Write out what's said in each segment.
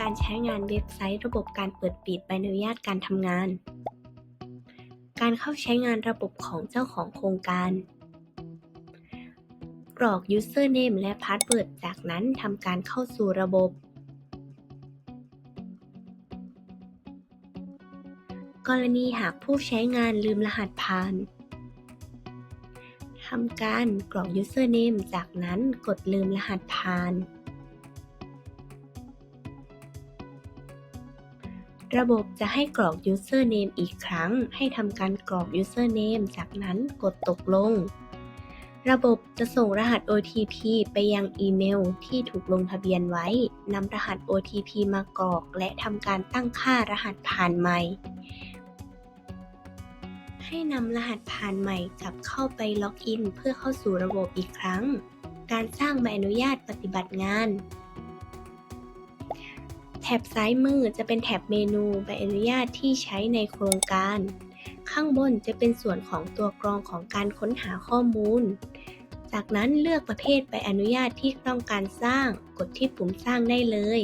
การใช้งานเว็บไซต์ ระบบการเปิดปิดใบอนุญาตการทำงาน การเข้าใช้งานระบบของเจ้าของโครงการ กรอก username และ password จากนั้นทำการเข้าสู่ระบบ กรณีหากผู้ใช้งานลืมรหัสผ่านทำการกรอก username จากนั้นกดลืมรหัสผ่าน ระบบจะให้กรอก username อีกครั้ง ให้ทำการกรอก username จากนั้นกดตกลง ระบบจะส่งรหัส OTP ไปยังอีเมลที่ถูกลงทะเบียนไว้ นำรหัส OTP มากรอก และทำการตั้งค่ารหัสผ่านใหม่ ให้นำรหัสผ่านใหม่กลับเข้าไปล็อกอิน เพื่อเข้าสู่ระบบอีกครั้ง การสร้างใบอนุญาตปฏิบัติงาน แถบซ้ายมือจะเป็นแถบเมนูใบอนุญาตที่ใช้ในโครงการ ข้างบนจะเป็นส่วนของตัวกรองของการค้นหาข้อมูล จากนั้นเลือกประเภทใบอนุญาตที่ต้องการสร้าง กดที่ปุ่มสร้างได้เลย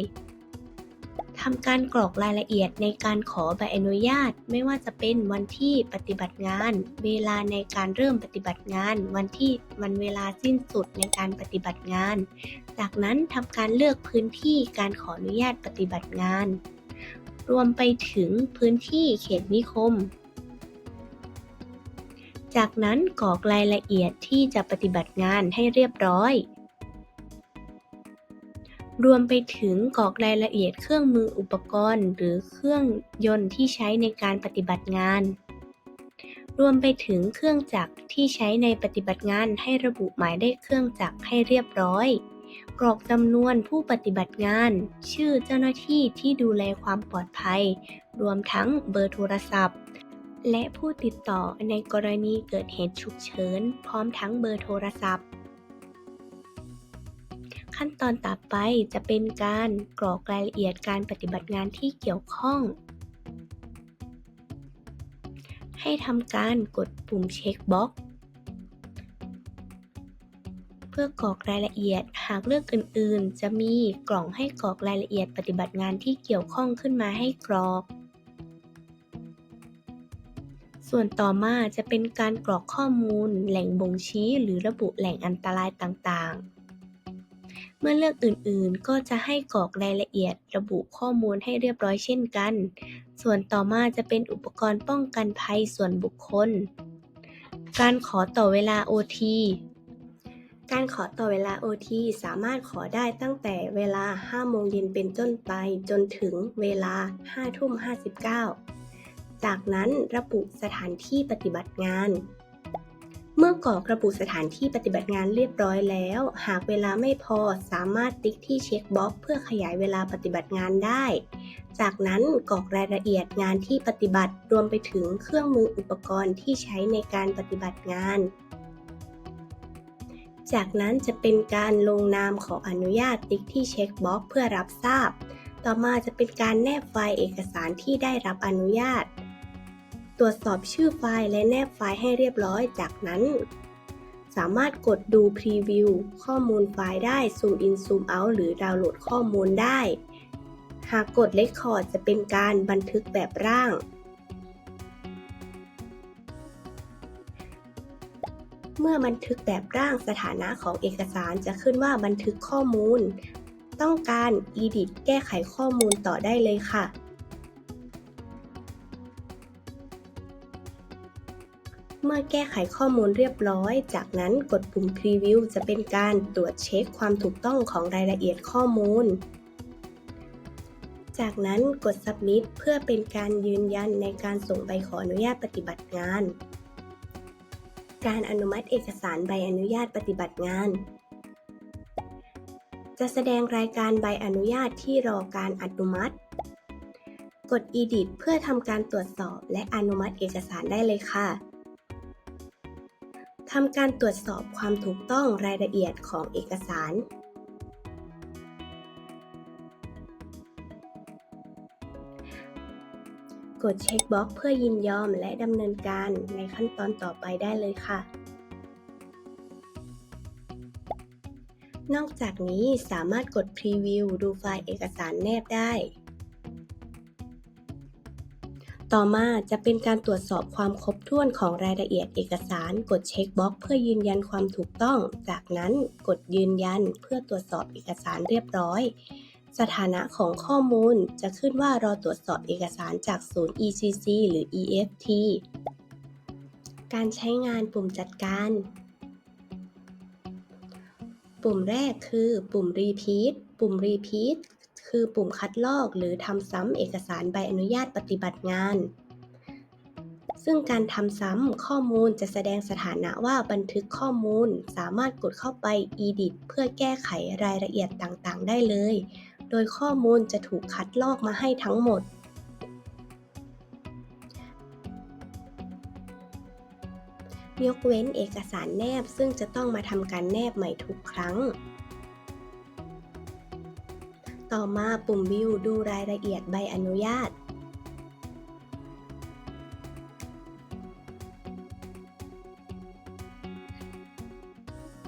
ทำการกรอกรายละเอียดในการขอใบอนุญาต ไม่ว่าจะเป็นวันที่ปฏิบัติงาน เวลาในการเริ่มปฏิบัติงาน วันที่วันเวลาสิ้นสุดในการปฏิบัติงาน จากนั้นทำการเลือกพื้นที่การขออนุญาตปฏิบัติงาน รวมไปถึงพื้นที่เขตนิคม จากนั้นกรอกรายละเอียดที่จะปฏิบัติงานให้เรียบร้อย รวมไปถึงกรอกรายละเอียดเครื่องมืออุปกรณ์ หรือเครื่องยนต์ที่ใช้ในการปฏิบัติงาน รวมไปถึงเครื่องจักรที่ใช้ในปฏิบัติงานให้ระบุหมายเลขเครื่องจักรให้เรียบร้อย กรอกจำนวนผู้ปฏิบัติงาน ชื่อเจ้าหน้าที่ที่ดูแลความปลอดภัย รวมทั้งเบอร์โทรศัพท์ และผู้ติดต่อในกรณีเกิดเหตุฉุกเฉิน พร้อมทั้งเบอร์โทรศัพท์ ขั้นตอนต่อไปจะเป็นการกรอกรายละเอียดการปฏิบัติงานที่เกี่ยวข้อง ให้ทำการกดปุ่มเช็คบ็อกเพื่อกรอกรายละเอียด หากเลือกอื่นๆ จะมีกล่องให้กรอกรายละเอียดปฏิบัติงานที่เกี่ยวข้องขึ้นมาให้กรอก ส่วนต่อมาจะเป็นการกรอกข้อมูล แหล่งบ่งชี้ หรือระบุแหล่งอันตรายต่างๆ เมื่อเลือกอื่นๆ ก็จะให้กรอกรายละเอียดระบุข้อมูลให้เรียบร้อยเช่นกัน ส่วนต่อมาจะเป็นอุปกรณ์ป้องกันภัยส่วนบุคคล การขอต่อเวลา OT การขอต่อเวลา OT สามารถขอได้ตั้งแต่เวลา 5 โมงเย็นเป็นต้นไปจนถึงเวลา 5 ทุ่ม 59 จากนั้นระบุสถานที่ปฏิบัติงาน เมื่อกรอกระบุสถานที่ปฏิบัติงานเรียบร้อยแล้ว หากเวลาไม่พอสามารถติ๊กที่เช็คบ็อกเพื่อขยายเวลาปฏิบัติงานได้ จากนั้นกรอกรายละเอียดงานที่ปฏิบัติรวมไปถึงเครื่องมืออุปกรณ์ที่ใช้ในการปฏิบัติงาน จากนั้นจะเป็นการลงนามขออนุญาตติ๊กที่เช็คบ็อกเพื่อรับทราบ ต่อมาจะเป็นการแนบไฟล์เอกสารที่ได้รับอนุญาต ตรวจสอบชื่อไฟล์และแนบไฟล์ให้เรียบร้อย จากนั้น สามารถกดดูพรีวิวข้อมูลไฟล์ได้ซูมอินซูมเอาหรือดาวน์โหลดข้อมูลได้ หากกดเลคคอร์ดจะเป็นการบันทึกแบบร่าง เมื่อบันทึกแบบร่างสถานะของเอกสารจะขึ้นว่าบันทึกข้อมูล ต้องการ edit แก้ไขข้อมูลต่อได้เลยค่ะ เมื่อแก้ไขข้อมูลเรียบร้อย จากนั้นกดปุ่ม Preview จะเป็นการตรวจเช็คความถูกต้องของรายละเอียดข้อมูล จากนั้นกด Submit เพื่อเป็นการยืนยันในการส่งใบขออนุญาตปฏิบัติงาน การอนุมัติเอกสารใบอนุญาตปฏิบัติงาน จะแสดงรายการใบอนุญาตที่รอการอนุมัติกด Edit เพื่อทำการตรวจสอบและอนุมัติเอกสารได้เลยค่ะ ทำการตรวจสอบความถูกต้องรายละเอียดของเอกสาร กดเช็คบ็อกเพื่อยินยอมและดำเนินการในขั้นตอนต่อไปได้เลยค่ะ นอกจากนี้สามารถกดพรีวิวดูไฟล์เอกสารแนบได้ ต่อมาจะเป็นการตรวจสอบความครบถ้วนของรายละเอียดเอกสาร กดเช็คบล็อกเพื่อยืนยันความถูกต้อง จากนั้นกดยืนยันเพื่อตรวจสอบเอกสารเรียบร้อย สถานะของข้อมูลจะขึ้นว่ารอตรวจสอบเอกสารจากศูนย์ ECC หรือ EFT การใช้งานปุ่มจัดการ ปุ่มแรกคือ ปุ่ม Repeat ปุ่ม Repeat คือปุ่มคัดลอกหรือทำซ้ำเอกสารใบอนุญาตปฏิบัติงาน ซึ่งการทำซ้ำข้อมูลจะแสดงสถานะว่าบันทึกข้อมูลสามารถกดเข้าไป Edit เพื่อแก้ไขรายละเอียดต่างๆ ได้เลย โดยข้อมูลจะถูกคัดลอกมาให้ทั้งหมดยกเว้นเอกสารแนบซึ่งจะต้องมาทำการแนบใหม่ทุกครั้ง ต่อมาปุ่มวิวดูรายละเอียดใบอนุญาต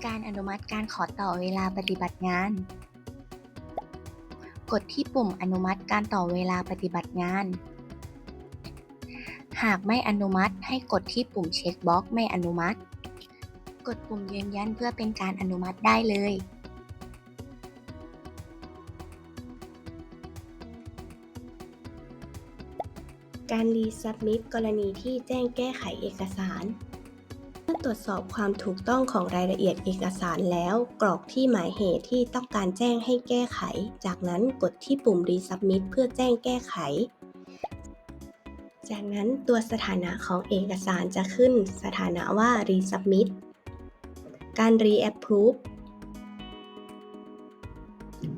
การอนุมัติการขอต่อเวลาปฏิบัติงาน กดที่ปุ่มอนุมัติการต่อเวลาปฏิบัติงาน หากไม่อนุมัติให้กดที่ปุ่มเช็คบล็อกไม่อนุมัติ กดปุ่มยืนยันเพื่อเป็นการอนุมัติได้เลย การรีซับมิ t กรณีที่แจ้งแก้ไขเอกสารเมื่อตรวจสอบความถูกต้องของรายละเอียดเอกสารแล้ว กรอกที่หมายเหตุที่ต้องการแจ้งให้แก้ไข จากนั้นกดที่ปุ่ม Resubmit เพื่อแจ้งแก้ไข จากนั้นตัวสถานะของเอกสารจะขึ้นสถานะว่า Resubmit การ Reapprove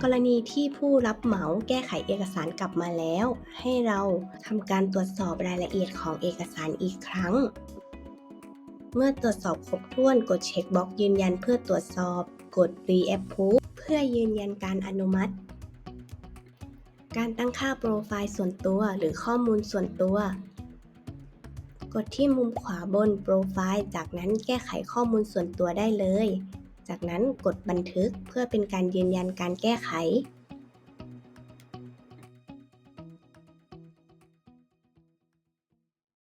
กรณีที่ผู้รับเหมาแก้ไขเอกสารกลับมาแล้ว ให้เราทำการตรวจสอบรายละเอียดของเอกสารอีกครั้ง เมื่อตรวจสอบครบถ้วนกดเช็คบล็อกยืนยันเพื่อตรวจสอบ กด Reapprove เพื่อยืนยันการอนุมัติ การตั้งค่าโปรไฟล์ส่วนตัวหรือข้อมูลส่วนตัว กดที่มุมขวาบนโปรไฟล์ จากนั้นแก้ไขข้อมูลส่วนตัวได้เลย จากนั้นกดบันทึกเพื่อเป็นการยืนยันการแก้ไข